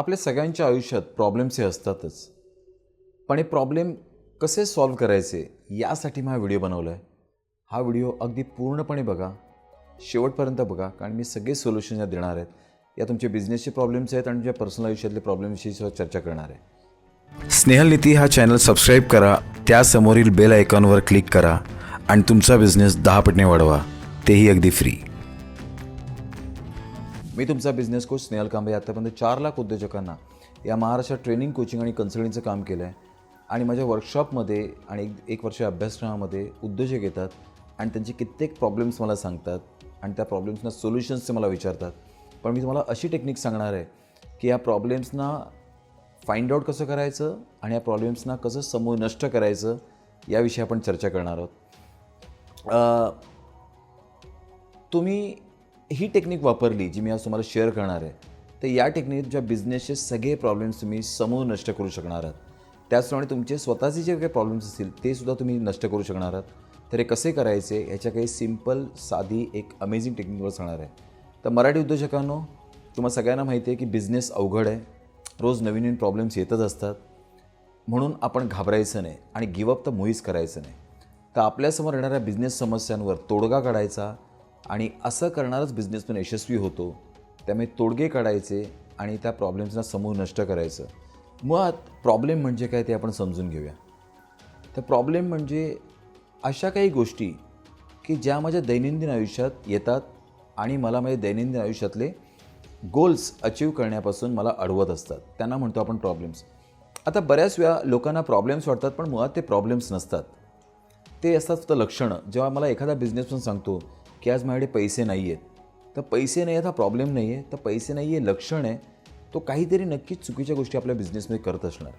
आपल्या सगळ्यांच्या आयुष्यात प्रॉब्लेम्स हे असतातच. पण हे प्रॉब्लेम कसे सॉल्व करायचे यासाठी मी हा व्हिडिओ बनवला आहे हा व्हिडिओ अगदी पूर्णपणे बघा. शेवटपर्यंत बघा कारण मी सगळे सोल्युशन यात देणार आहेत. या तुमचे बिझनेसचे प्रॉब्लेम्स आहेत आणि तुमच्या पर्सनल आयुष्यातले प्रॉब्लेमविषयी सुद्धा चर्चा करणार आहे. स्नेहल नीती हा चॅनल सबस्क्राईब करा त्यासमोरील बेल आयकॉनवर क्लिक करा आणि तुमचा बिझनेस दहा पटने वाढवा. तेही अगदी फ्री मी तुमचा बिझनेस कोच स्नेहल कांबे आतापर्यंत चार लाख उद्योजकांना या महाराष्ट्रात ट्रेनिंग कोचिंग आणि कन्सल्टिंगचं काम केलं आहे आणि माझ्या वर्कशॉपमध्ये आणि एक एक वर्ष अभ्यासक्रमामध्ये उद्योजक येतात आणि त्यांचे कित्येक प्रॉब्लेम्स मला सांगतात आणि त्या प्रॉब्लेम्सना सोल्युशन्स ते मला विचारतात. पण मी तुम्हाला अशी टेक्निक सांगणार आहे की या प्रॉब्लेम्सना फाइंड आउट कसं करायचं आणि या प्रॉब्लेम्सना कसं समूळ नष्ट करायचं याविषयी आपण चर्चा करणार आहोत. तुम्ही ही टेक्निक वापरली जी मी आज तुम्हाला शेअर करणार आहे तर या टेक्निकच्या बिझनेसचे सगळे प्रॉब्लेम्स तुम्ही समूळ नष्ट करू शकणार आहात. त्याचप्रमाणे तुमचे स्वतःचे जे काही प्रॉब्लेम्स असतील ते सुद्धा तुम्ही नष्ट करू शकणार आहात. तर हे कसे करायचे याच्या काही सिंपल साधी एक अमेझिंग टेक्निकवर सांगणार आहे. तर मराठी उद्योजकांनो तुम्हाला सगळ्यांना माहिती आहे की बिझनेस अवघड आहे. रोज नवीन नवीन प्रॉब्लेम्स येतच असतात. म्हणून आपण घाबरायचं नाही आणि गिवअप तर मुळीच करायचं नाही. तर आपल्यासमोर येणाऱ्या बिझनेस समस्यांवर तोडगा काढायचा आणि असं करणारच बिझनेसमॅन यशस्वी होतो. त्यामुळे तोडगे काढायचे आणि त्या प्रॉब्लेम्सना समूह नष्ट करायचं. मुळात प्रॉब्लेम म्हणजे काय ते आपण समजून घेऊया. तर प्रॉब्लेम म्हणजे अशा काही गोष्टी की ज्या माझ्या दैनंदिन आयुष्यात येतात आणि मला माझ्या दैनंदिन आयुष्यातले गोल्स अचीव करण्यापासून मला अडवत असतात. त्यांना म्हणतो आपण प्रॉब्लेम्स आता बऱ्याच वेळा लोकांना प्रॉब्लेम्स वाटतात पण मुळात ते प्रॉब्लेम्स नसतात. ते असतात फक्त लक्षणं. जेव्हा मला एखादा बिझनेसमॅन सांगतो की आज माझ्याकडे पैसे नाही आहेत तर पैसे नाही आहेत हा प्रॉब्लेम नाही आहे तर पैसे नाही आहे लक्षण आहे. तो काहीतरी नक्कीच चुकीच्या गोष्टी आपल्या बिझनेसमध्ये करत असणार.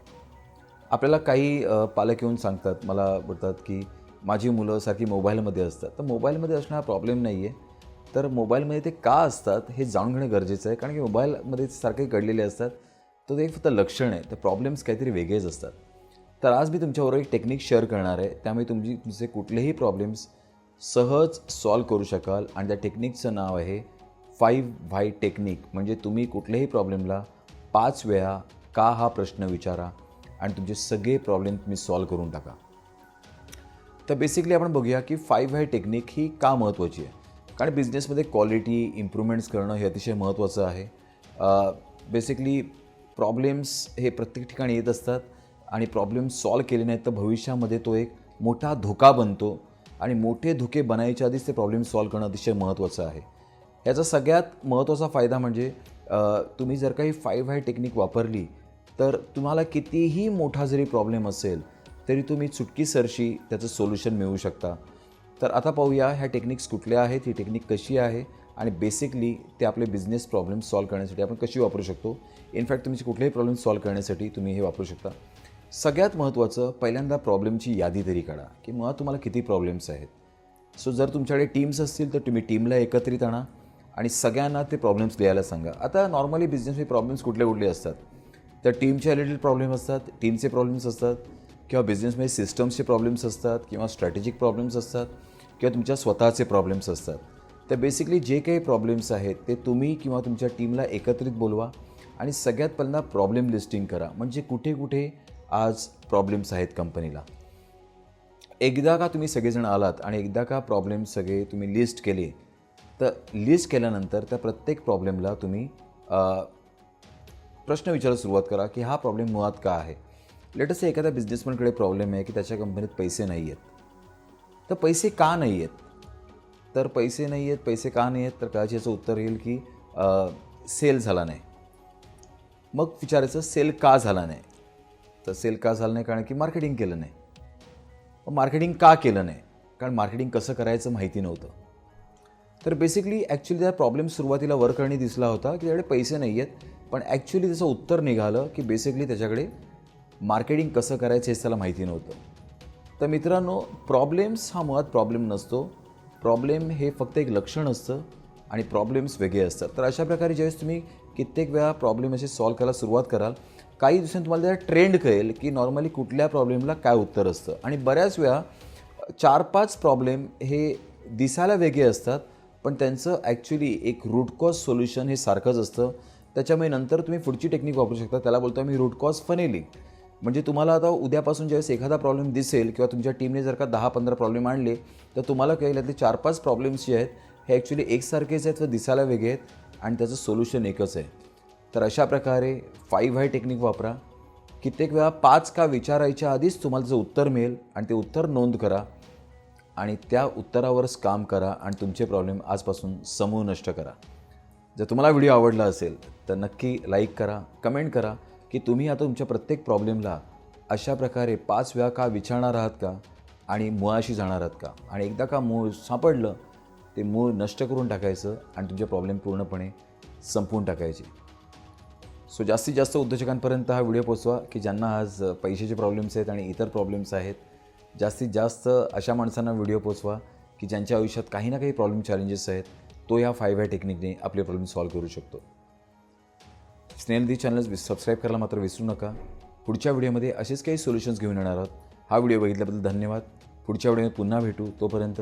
आपल्याला काही पालक येऊन सांगतात मला बोलतात की माझी मुलं सारखी मोबाईलमध्ये असतात. तर मोबाईलमध्ये असणं हा प्रॉब्लेम नाही आहे तर मोबाईलमध्ये ते का असतात हे जाणून घेणं गरजेचं आहे. कारण की मोबाईलमध्ये सारखे घडलेले असतात. तर ते एक फक्त लक्षण आहे. तर प्रॉब्लेम्स काहीतरी वेगळेच असतात. तर आज मी तुमच्याबरोबर एक टेक्निक शेअर करणार आहे. त्यामुळे तुमची तुमचे कुठलेही प्रॉब्लेम्स सहज सॉल्व करू शकाल. आणि त्या टेक्निकचं नाव आहे फाईव्ह व्हाय टेक्निक म्हणजे तुम्ही कुठल्याही प्रॉब्लेमला पाच वेळा का हा प्रश्न विचारा आणि तुमचे सगळे प्रॉब्लेम तुम्ही सॉल्व करून टाका. तर बेसिकली आपण बघूया की फाईव्ह व्हाय टेक्निक ही का महत्त्वाची आहे? कारण बिझनेसमध्ये क्वालिटी इम्प्रूव्हमेंट्स करणं हे अतिशय महत्त्वाचं आहे. बेसिकली प्रॉब्लेम्स हे प्रत्येक ठिकाणी येत असतात आणि प्रॉब्लेम्स सॉल्व केले नाहीत तर भविष्यामध्ये तो एक मोठा धोका बनतो. आणि मोठे धुके बनायच्या आधीच ते प्रॉब्लेम सॉल्व करणं अतिशय महत्त्वाचं आहे. याचा सगळ्यात महत्त्वाचा फायदा म्हणजे तुम्ही जर काही फाईव्ह हाय टेक्निक वापरली तर तुम्हाला कितीही मोठा जरी प्रॉब्लेम असेल तरी तुम्ही चुटकीसरशी त्याचं सोल्युशन मिळवू शकता. तर आता पाहूया ह्या टेक्निक्स कुठल्या आहेत ही टेक्निक कशी आहे आणि बेसिकली ते आपले बिझनेस प्रॉब्लेम सॉल्व करण्यासाठी आपण कशी वापरू शकतो. इनफॅक्ट तुमचे कुठलेही प्रॉब्लेम सॉल्व करण्यासाठी तुम्ही हे वापरू शकता. सगळ्यात महत्त्वाचं पहिल्यांदा प्रॉब्लेमची यादी तरी काढा की मुळात तुम्हाला किती प्रॉब्लेम्स आहेत. सो जर तुमच्याकडे टीम्स असतील तर तुम्ही टीमला एकत्रित आणा आणि सगळ्यांना ते प्रॉब्लेम्स लिहायला सांगा. आता नॉर्मली बिझनेसमध्ये प्रॉब्लेम्स कुठले कुठले असतात? तर टीमच्या रिलेटेड प्रॉब्लेम असतात टीमचे प्रॉब्लेम्स असतात किंवा बिझनेसमध्ये सिस्टम्सचे प्रॉब्लेम्स असतात किंवा स्ट्रॅटेजिक प्रॉब्लेम्स असतात किंवा तुमच्या स्वतःचे प्रॉब्लेम्स असतात. तर बेसिकली जे काही प्रॉब्लेम्स आहेत ते तुम्ही किंवा तुमच्या टीमला एकत्रित बोलवा आणि सगळ्यात पहिल्यांदा प्रॉब्लेम लिस्टिंग करा. म्हणजे कुठे कुठे आज प्रॉब्लेम्स आहेत कंपनीला एकदा का तुम्ही सगळेजण आलात आणि एकदा का प्रॉब्लेम सगळे तुम्ही लिस्ट केले तर लिस्ट केल्यानंतर त्या प्रत्येक प्रॉब्लेमला तुम्ही प्रश्न विचारायला सुरुवात करा की हा प्रॉब्लेम मुळात का आहे? लेटस एखाद्या बिझनेसमॅनकडे प्रॉब्लेम आहे की त्याच्या कंपनीत पैसे नाही आहेत तर पैसे का नाही आहेत तर पैसे नाही आहेत पैसे का नाही आहेत तर कदाचित याचं उत्तर येईल की सेल झाला नाही. मग विचारायचं सेल का झाला नाही? तर सेल का झालं नाही? कारण की मार्केटिंग केलं नाही. मार्केटिंग का केलं नाही? कारण मार्केटिंग कसं करायचं माहिती नव्हतं. तर बेसिकली ॲक्च्युली त्या प्रॉब्लेम सुरुवातीला वर्करणी दिसला होता की त्याकडे पैसे नाही आहेत पण ॲक्च्युली त्याचं उत्तर निघालं की बेसिकली त्याच्याकडे मार्केटिंग कसं करायचं हेच त्याला माहिती नव्हतं. तर मित्रांनो प्रॉब्लेम्स हा मुळात प्रॉब्लेम नसतो. प्रॉब्लेम हे फक्त एक लक्षण असतं. आणि प्रॉब्लेम्स वेगळे असतात. तर अशा प्रकारे ज्यावेळेस तुम्ही कित्येक वेळा प्रॉब्लेम असे सॉल्व करायला सुरुवात कराल काही दिवसांनी तुम्हाला त्याला ट्रेंड कळेल की नॉर्मली कुठल्या प्रॉब्लेमला काय उत्तर असतं. आणि बऱ्याच वेळा चार पाच प्रॉब्लेम हे दिसायला वेगळे असतात पण त्यांचं ॲक्च्युली एक रूट कॉज सोल्युशन हे सारखंच असतं. त्याच्यामुळे नंतर तुम्ही पुढची टेक्निक वापरू शकता. त्याला बोलतो मी रूट कॉज फनेलिंग म्हणजे तुम्हाला आता उद्यापासून ज्यावेळेस एखादा प्रॉब्लेम दिसेल किंवा तुमच्या टीमने जर का दहा पंधरा प्रॉब्लेम आणले तर तुम्हाला कळेल यातले चार पाच प्रॉब्लेम्स जे आहेत हे ॲक्च्युली एकसारखेच आहेत व दिसायला वेगळे आहेत आणि त्याचं सोल्युशन एकच आहे. तर अशा प्रकारे फाईव्ह हाय टेक्निक वापरा. कित्येक वेळा पाच का विचारायच्या आधीच तुम्हाला जे उत्तर मिळेल आणि ते उत्तर नोंद करा आणि त्या उत्तरावरच काम करा आणि तुमचे प्रॉब्लेम आजपासून समूह नष्ट करा. जर तुम्हाला व्हिडिओ आवडला असेल तर नक्की लाईक करा कमेंट करा की तुम्ही आता तुमच्या प्रत्येक प्रॉब्लेमला अशा प्रकारे पाच वेळा का विचारणार आहात का आणि मुळाशी जाणार आहात का? आणि एकदा का मूळ सापडलं ते मूळ नष्ट करून टाकायचं आणि तुमचे प्रॉब्लेम पूर्णपणे संपवून टाकायचे. सो जास्तीत जास्त उद्योजकांपर्यंत हा व्हिडिओ पोचवा की ज्यांना आज पैशाचे प्रॉब्लेम्स आहेत आणि इतर प्रॉब्लेम्स आहेत. जास्तीत जास्त अशा माणसांना व्हिडिओ पोचवा की ज्यांच्या आयुष्यात काही ना काही प्रॉब्लेम चॅलेंजेस आहेत तो ह्या फाईव्ह ह्या टेक्निकने आपले प्रॉब्लेम सॉल्व्ह करू शकतो. स्नेहलदी चॅनल सबस्क्राईब करायला मात्र विसरू नका. पुढच्या व्हिडिओमध्ये असेच काही सोल्युशन्स घेऊन येणार आहोत. हा व्हिडिओ बघितल्याबद्दल धन्यवाद. पुढच्या व्हिडिओमध्ये पुन्हा भेटू. तोपर्यंत